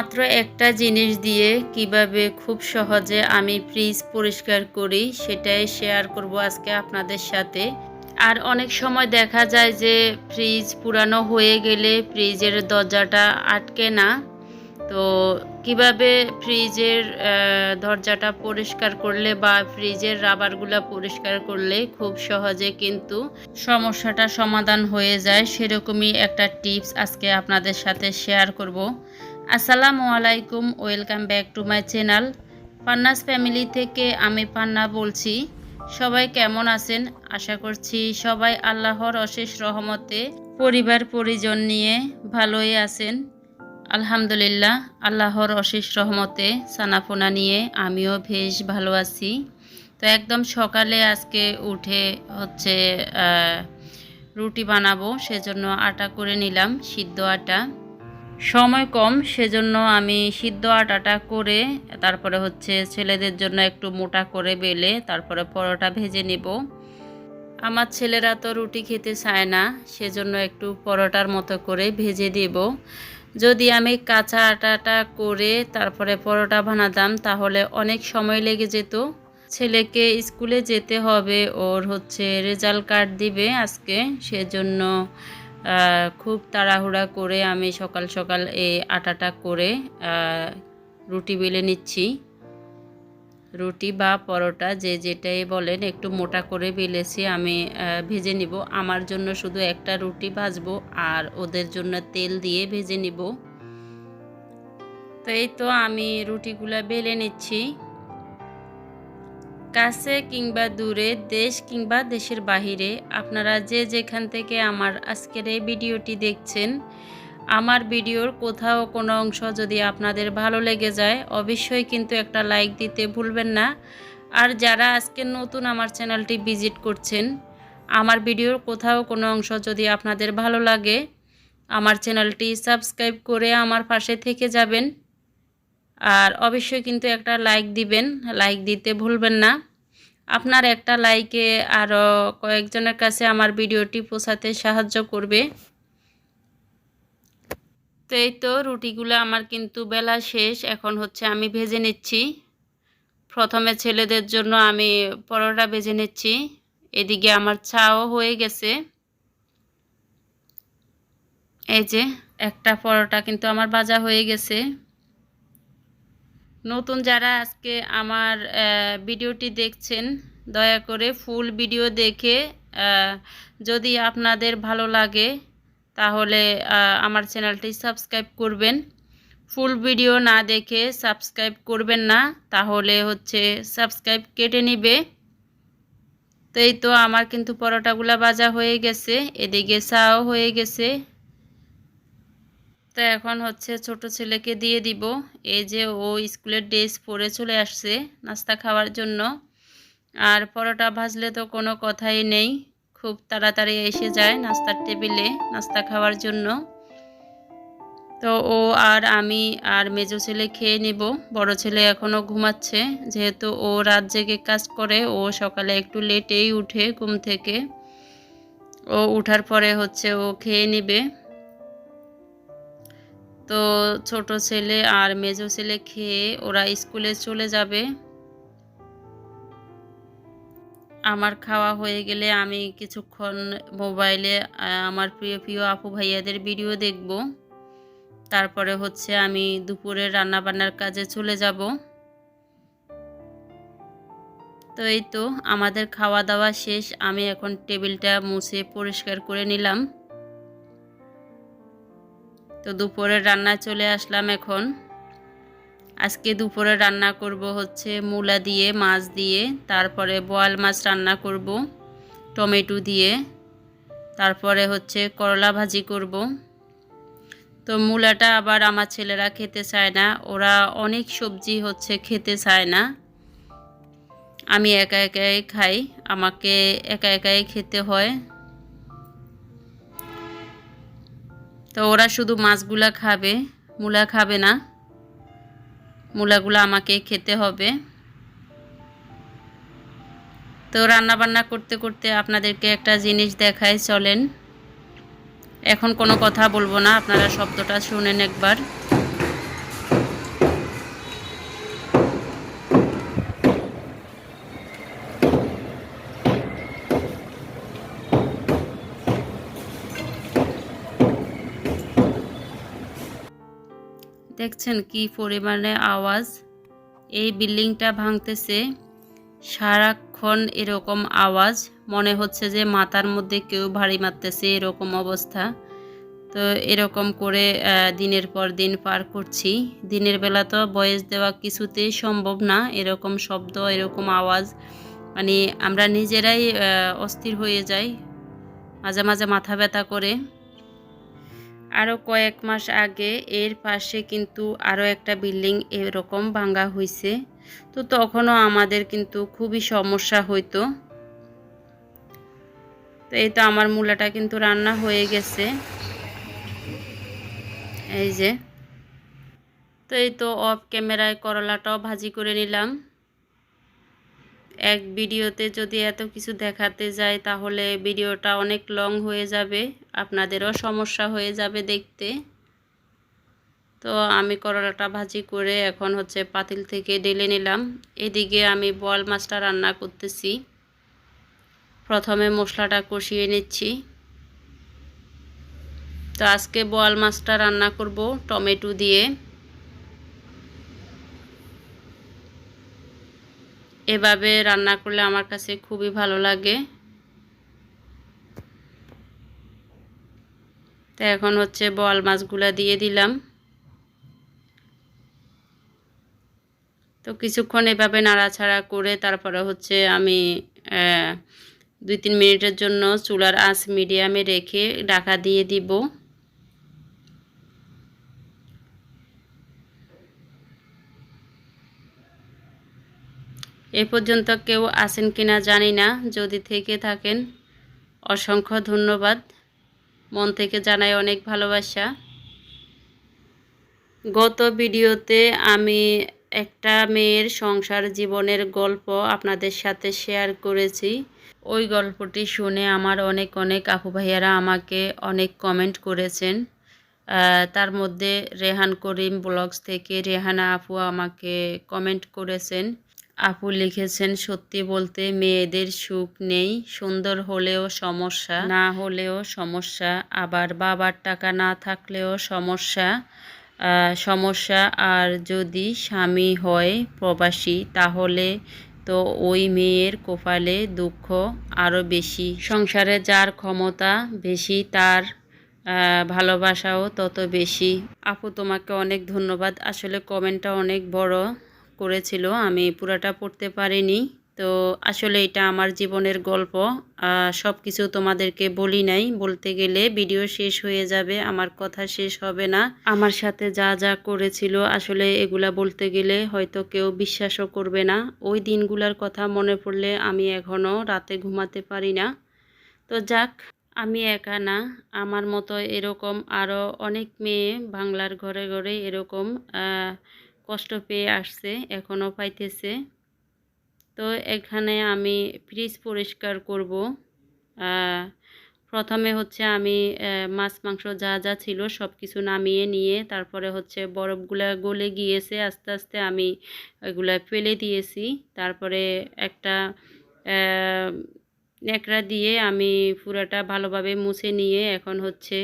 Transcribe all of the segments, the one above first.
মাত্র একটা জিনিস দিয়ে কীভাবে খুব সহজে আমি ফ্রিজ পরিষ্কার করি সেটাই শেয়ার করব আজকে আপনাদের সাথে। আর অনেক সময় দেখা যায় যে ফ্রিজ পুরানো হয়ে গেলে ফ্রিজের দরজাটা আটকে না। তো কীভাবে ফ্রিজের দরজাটা পরিষ্কার করলে বা ফ্রিজের রাবারগুলো পরিষ্কার করলে খুব সহজে কিন্তু সমস্যাটা সমাধান হয়ে যায়, সেরকমই একটা টিপস আজকে আপনাদের সাথে শেয়ার করব। আসসালামু আলাইকুম, welcome back to my channel. Panna's family থেকে আমি পান্না বলছি। সবাই কেমন আছেন? আশা করছি সবাই আল্লাহর অশেষ রহমতে পরিবার, পরিজন নিয়ে ভালোই আছেন। আলহামদুলিল্লাহ, আল্লাহর অশেষ রহমতে সানাফোনা নিয়ে আমিও বেশ ভালো আছি। তো একদম সকালে আজকে উঠে হচ্ছে রুটি বানাবো, সেজন্য আটা করে নিলাম, সিদ্ধ আটা। সময় কম, সেজন্য আমি সিদ্ধ আটাটা করে, তারপরে হচ্ছে ছেলেদের জন্য একটু মোটা করে বেলে, তারপরে পরোটা ভেজে নেব। আমার ছেলেরা তো রুটি খেতে চায় না, সেজন্য একটু পরোটার মতো করে ভেজে দেব। যদি আমি কাঁচা আটাটা করে, তারপরে পরোটা বানাতাম, তাহলে অনেক সময় লেগে যেত। ছেলেকে স্কুলে যেতে হবে, ওর হচ্ছে রেজাল্ট কার্ড দিবে আজকে, সেজন্য খুব তাড়াহুড়া করে আমি সকাল সকাল এই আটাটা করে রুটি বেলে নিচ্ছি। রুটি বা পরোটা যে যেটাই বলেন, একটু মোটা করে বেলেছি আমি ভেজে নিব। আমার জন্য শুধু একটা রুটি ভাজবো আর ওদের জন্য তেল দিয়ে ভেজে নিব। তো এই তো আমি রুটিগুলা বেলে নিচ্ছি। কাছে কিংবা দূরে, দেশ কিংবা দেশের বাহিরে, আপনারা যে যেখান থেকে আমার আজকের এই ভিডিওটি দেখছেন, আমার ভিডিওর কোথাও কোনো অংশ যদি আপনাদের ভালো লেগে যায়, অবশ্যই কিন্তু একটা লাইক দিতে ভুলবেন না। আর যারা আজকে নতুন আমার চ্যানেলটি ভিজিট করছেন, আমার ভিডিওর কোথাও কোনো অংশ যদি আপনাদের ভালো লাগে, আমার চ্যানেলটি সাবস্ক্রাইব করে আমার পাশে থেকে যাবেন। আর অবশ্যই কিন্তু একটা লাইক দিবেন। লাইক দিতে ভুলবেন না। আপনার একটা লাইকে আরও কয়েকজনের কাছে আমার ভিডিওটি পৌঁছাতে সাহায্য করবে। তো এই তো রুটিগুলো আমার কিন্তু বেলা শেষ। এখন হচ্ছে আমি ভেজে নিচ্ছি। প্রথমে ছেলেদের জন্য আমি পরোটা ভেজে নিচ্ছি। এদিকে আমার চাও হয়ে গেছে। এই যে একটা পরোটা কিন্তু আমার ভাজা হয়ে গেছে। নতুন যারা আজকে আমার ভিডিওটি দেখছেন, দয়া করে ফুল ভিডিও দেখে যদি আপনাদের ভালো লাগে, তাহলে আমার চ্যানেলটি সাবস্ক্রাইব করবেন। ফুল ভিডিও না দেখে সাবস্ক্রাইব করবেন না, তাহলে হচ্ছে সাবস্ক্রাইব কেটে নিবে। তো এই তো আমার কিন্তু পরোটাগুলা ভাজা হয়ে গেছে, এদিকে চাও হয়ে গেছে। তো এখন হচ্ছে ছোট ছেলেকে দিয়ে দিব। এই যে ও স্কুলের ড্রেস পরে চলে আসছে নাস্তা খাওয়ার জন্য। আর পরোটা ভাজলে তো কোনো কথাই নেই। খুব তাড়াতাড়ি এসে যায় নাস্তার টেবিলে নাস্তা খাওয়ার জন্য। তো ও আর আমি আর মেজো ছেলে খেয়ে নিব। বড় ছেলে এখনও ঘুমাচ্ছে। যেহেতু ও রাত জেগে কাজ করে, ও সকালে একটু লেটেই উঠে ঘুম থেকে। ও উঠার পরে হচ্ছে ও খেয়ে নিবে। তো ছোট ছেলে আর মেজো ছেলে খেয়ে ওরা স্কুলে চলে যাবে। আমার খাওয়া হয়ে গেলে আমি কিছুক্ষণ মোবাইলে আমার প্রিয় প্রিয় আপু ভাইয়াদের ভিডিও দেখব। তারপরে হচ্ছে আমি দুপুরে রান্নাবান্নার কাজে চলে যাব। তো এই তো, আমাদের খাওয়া দাওয়া শেষ। আমি এখন টেবিলটা মুছে পরিষ্কার করে নিলাম। তো দুপুরে রান্না চলে আসলাম এখন। আজকে দুপুরে রান্না করব হচ্ছে মূলা দিয়ে, মাছ দিয়ে, তারপরে বোয়াল মাছ রান্না করব, টমেটো দিয়ে, তারপরে হচ্ছে করলা ভাজি করব। তো মূলাটা আবার আমার ছেলেরা খেতে চায় না, ওরা অনেক সবজি হচ্ছে খেতে চায় না। আমি একা একাই খাই, আমাকে একা একাই খেতে হয়। তো ওরা শুধু মাছগুলা খাবে, মূলা খাবে না। মূলাগুলো আমাকে খেতে হবে। তো রান্নাবান্না করতে করতে আপনাদেরকে একটা জিনিস দেখাই, চলেন। এখন কোনো কথা বলব না, আপনারা শব্দটা শুনেন একবার। দেখছেন কি পরিমাণে আওয়াজ? এই বিল্ডিংটা ভাঙতেছে। সারাক্ষণ এরকম আওয়াজ। মনে হচ্ছে যে মাথার মধ্যে কেউ ভারী মারতেছে এরকম অবস্থা। তো এরকম করে দিনের পর দিন পার করছি। দিনের বেলা তো বয়স দেওয়া কিছুতেই সম্ভব না। এরকম শব্দ, এরকম আওয়াজ। মানে আমরা নিজেরাই অস্থির হয়ে যাই। মাঝে মাঝে মাথা ব্যথা করে। আরও কয়েক মাস আগে এর পাশে কিন্তু আরও একটা বিল্ডিং এরকম ভাঙ্গা হয়েছে তো তখনও আমাদের কিন্তু খুবই সমস্যা হইতো। তো এই তো আমার মূলাটা কিন্তু রান্না হয়ে গেছে। এই যে। তো এই তো অফ ক্যামেরায় করলাটাও ভাজি করে নিলাম। এক ভিডিওতে যদি এত কিছু দেখাতে যাই তাহলে ভিডিওটা অনেক লং হয়ে যাবে, আপনাদেরও সমস্যা হয়ে যাবে দেখতে। তো আমি করলাটা ভাজি করে এখন হচ্ছে পাতিল থেকে ডেলে নিলাম। এদিকে আমি বল মাছটা রান্না করতেছি। প্রথমে মশলাটা কষিয়ে নিচ্ছি। তো আজকে বোয়াল মাছটা রান্না করব টমেটো দিয়ে। এভাবে রান্না করলে আমার কাছে খুবই ভালো লাগে। তো এখন হচ্ছে বোয়াল মাছগুলা দিয়ে দিলাম। তো কিছুক্ষণ এভাবে নাড়াছাড়া করে তারপরে হচ্ছে আমি দুই তিন মিনিটের জন্য চুলার আঁচ মিডিয়ামে রেখে ঢাকা দিয়ে দিব। এ পর্যন্ত কেউ আসেন কিনা জানি না। যদি থেকে থাকেন, অসংখ্য ধন্যবাদ। মন থেকে জানাই অনেক ভালোবাসা। গত ভিডিওতে আমি একটা মেয়ের সংসার জীবনের গল্প আপনাদের সাথে শেয়ার করেছি। ওই গল্পটি শুনে আমার অনেক অনেক আপু ভাইয়ারা আমাকে অনেক কমেন্ট করেছেন। তার মধ্যে রেহান করিম ব্লগস থেকে রেহানা আপু আমাকে কমেন্ট করেছেন। আপু লিখেছেন, সত্যি বলতে মেয়েদের সুখ নেই, সুন্দর হলেও সমস্যা, না হলেও সমস্যা, আবার বাবার টাকা না থাকলেও সমস্যা সমস্যা, আর যদি স্বামী হয় প্রবাসী, তাহলে তো ওই মেয়ের কোপালে দুঃখ আরও বেশি। সংসারে যার ক্ষমতা বেশি, তার ভালোবাসাও তত বেশি। আপু তোমাকে অনেক ধন্যবাদ। আসলে কমেন্টটা অনেক বড়। করেছিল, আমি পুরাটা পড়তে পারিনি। তো আসলে এটা আমার জীবনের গল্প। সব কিছু তোমাদেরকে বলি নাই। বলতে গেলে ভিডিও শেষ হয়ে যাবে, আমার কথা শেষ হবে না। আমার সাথে যা যা করেছিল, আসলে এগুলা বলতে গেলে হয়তো কেউ বিশ্বাসও করবে না। ওই দিনগুলার কথা মনে পড়লে আমি এখনও রাতে ঘুমাতে পারি না। তো যাক, আমি একা না, আমার মতো এরকম আরও অনেক মেয়ে বাংলার ঘরে ঘরে এরকম কষ্ট পেয়ে আসছে, এখনও পাইতেছে। তো এখানে আমি ফ্রিজ পরিষ্কার করব। প্রথমে হচ্ছে আমি মাছ, মাংস যা যা ছিল সব কিছু নামিয়ে নিয়ে তারপরে হচ্ছে বরফগুলা গলে গিয়েছে, আস্তে আস্তে আমি এগুলা ফেলে দিয়েছি। তারপরে একটা ন্যাকড়া দিয়ে আমি পুরাটা ভালোভাবে মুছে নিয়ে এখন হচ্ছে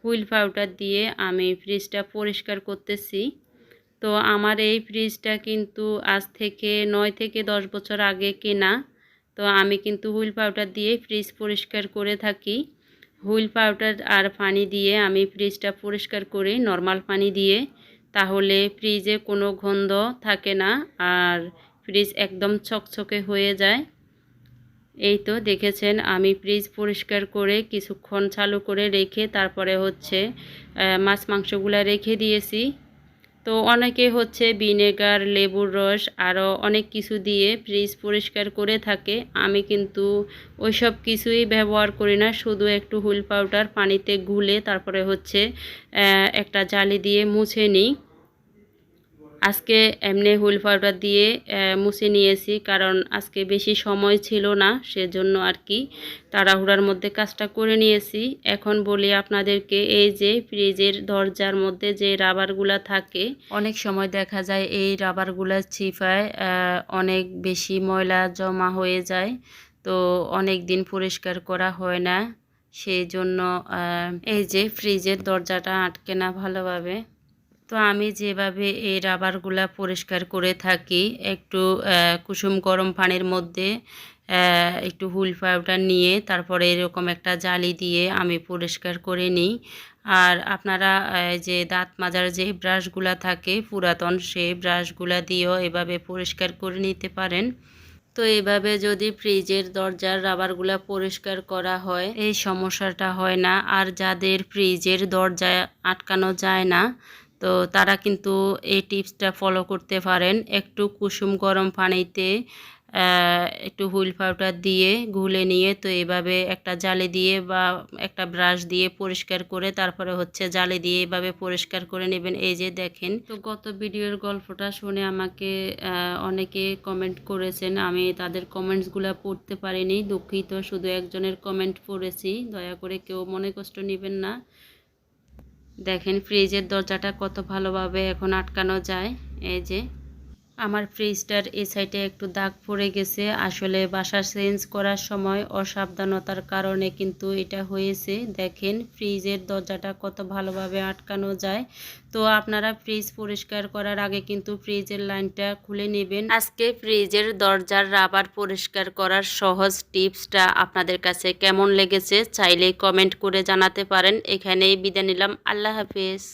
হুইল পাউডার দিয়ে আমি ফ্রিজটা পরিষ্কার করতেছি। তো আমার এই ফ্রিজটা কিন্তু আজ থেকে নয় থেকে দশ বছর আগে কেনা। তো আমি কিন্তু হুইল পাউডার দিয়ে ফ্রিজ পরিষ্কার করে থাকি। হুইল পাউডার আর পানি দিয়ে আমি ফ্রিজটা পরিষ্কার করি নর্মাল পানি দিয়ে। তাহলে ফ্রিজে কোনো গন্ধ থাকে না আর ফ্রিজ একদম চকচকে হয়ে যায়। এই তো দেখেছেন, আমি ফ্রিজ পরিষ্কার করে কিছুক্ষণ চালু করে রেখে তারপরে হচ্ছে মাছ মাংসগুলো রেখে দিয়েছি। তো অনেকে হচ্ছে ভিনেগার, লেবুর রস আরও অনেক কিছু দিয়ে ফ্রিজ পরিষ্কার করে থাকে। আমি কিন্তু ওই সব কিছুই ব্যবহার করি না, শুধু একটু হুইল পাউডার পানিতে গুলে তারপরে হচ্ছে একটা জালি দিয়ে মুছে নিই। আজকে এমনি হুইল পাউডার দিয়ে মুছে নিয়েছি কারণ আজকে বেশি সময় ছিল না, সেজন্য আর কি তাড়াহুড়ার মধ্যে কাজটা করে নিয়েছি। এখন বলি আপনাদেরকে, এই যে ফ্রিজের দরজার মধ্যে যে রাবারগুলা থাকে, অনেক সময় দেখা যায় এই রাবারগুলা চিপায় অনেক বেশি ময়লা জমা হয়ে যায়, তো অনেক দিন পরিষ্কার করা হয় না। সেই জন্য এই যে ফ্রিজের দরজাটা আটকে না ভালোভাবে। তো আমি যেভাবে এই রাবারগুলা পরিষ্কার করে থাকি, একটু কুসুম গরম পানির মধ্যে একটু হুল পাউডার নিয়ে তারপরে এরকম একটা জালি দিয়ে আমি পরিষ্কার করে নিই। আর আপনারা যে দাঁত মাজার যে ব্রাশগুলা থাকে, পুরাতন সেই ব্রাশগুলা দিয়েও এভাবে পরিষ্কার করে নিতে পারেন। তো এভাবে যদি ফ্রিজের দরজার রাবারগুলা পরিষ্কার করা হয়, এই সমস্যাটা হয় না। আর যাদের ফ্রিজের দরজা আটকানো যায় না তো তারা কিন্তু এই টিপসটা ফলো করতে পারেন। একটু কুসুম গরম পানিতে একটু হুইল পাউডার দিয়ে গুলে নিয়ে তো এভাবে একটা জালে দিয়ে বা একটা ব্রাশ দিয়ে পরিষ্কার করে তারপরে হচ্ছে জালে দিয়ে এভাবে পরিষ্কার করে নেবেন। এই যে দেখেন, তো গত ভিডিওর গল্পটা শুনে আমাকে অনেকে কমেন্ট করেছেন। আমি তাদের কমেন্টসগুলো পড়তে পারিনি, দুঃখিত। শুধু একজনের কমেন্ট পড়েছি। দয়া করে কেউ মনে কষ্ট নেবেন না। দেখেন ফ্রিজের দরজাটা কত ভালোভাবে এখন আটকানো যায়। এই যে আমার ফ্রিজটার এই সাইডে একটু দাগ পড়ে গেছে। আসলে বাসা চেঞ্জ করার সময় অসাবধানতার কারণে কিন্তু এটা হয়েছে। দেখেন, ফ্রিজের দরজাটা কত ভালোভাবে আটকানো যায়। তো আপনারা ফ্রিজ পরিষ্কার করার আগে কিন্তু ফ্রিজের লাইনটা খুলে নেবেন। আজকে ফ্রিজের দরজার রাবার পরিষ্কার করার সহজ টিপসটা আপনাদের কাছে কেমন লেগেছে চাইলেই কমেন্ট করে জানাতে পারেন। এখানেই বিদায় নিলাম। আল্লাহ হাফেজ।